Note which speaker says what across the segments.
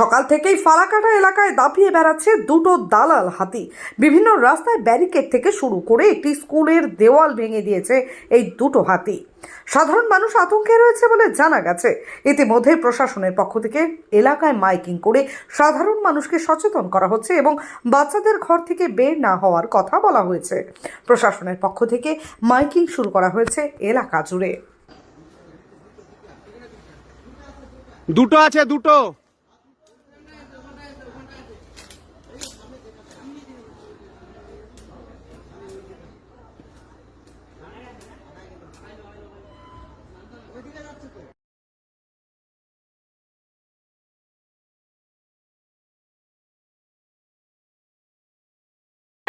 Speaker 1: সকাল থেকেই ফালাকাটা এলাকায় দাপিয়ে বেড়াচ্ছে দুটো দালাল হাতি। বিভিন্ন রাস্তায় ব্যারিকেড থেকে শুরু করে একটি স্কুলের দেওয়াল ভেঙে দিয়েছে এই দুটো হাতি। সাধারণ মানুষ আতঙ্কে রয়েছে বলে জানা গেছে। ইতিমধ্যে প্রশাসনের পক্ষ থেকে এলাকায় মাইকিং করে সাধারণ মানুষকে সচেতন করা হচ্ছে এবং বাচ্চাদের ঘর থেকে বের না হওয়ার কথা বলা হয়েছে। প্রশাসনের পক্ষ থেকে মাইকিং শুরু করা হয়েছে এলাকা জুড়ে।
Speaker 2: দুটো আছে, দুটো।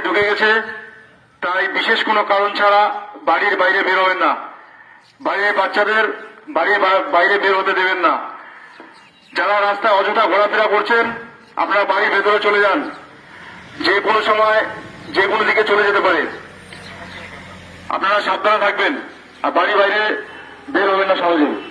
Speaker 3: ঢুকে গেছে। তাই বিশেষ কোনো কারণ ছাড়া বাড়ির বাইরে বের হবেন না। বাইরে বাচ্চাদের বাড়ির বাইরে বের হতে দেবেন না। যারা রাস্তায় অযথা ঘোরাফেরা করছেন, আপনারা বাড়ির ভেতরে চলে যান। যে কোনো সময় যে কোনো দিকে চলে যেতে পারে। আপনারা সাবধানে থাকবেন। আর বাড়ির বাইরে বের হবেন না সহজে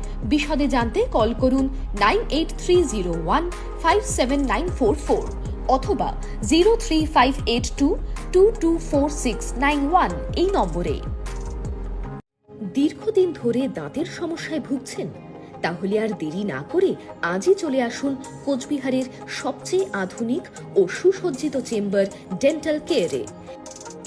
Speaker 4: বিশদে জানতে কল করুন nine eight three zero one five seven nine four four অথবা zero three five eight two two two four six nine one এই নম্বরে। দীর্ঘদিন ধরে দাঁতের সমস্যায় ভুগছেন? তাহলে আর দেরি না করে আজই চলে আসুন কোচবিহারের সবচেয়ে আধুনিক ও সুসজ্জিত চেম্বার ডেন্টাল কেয়ারে।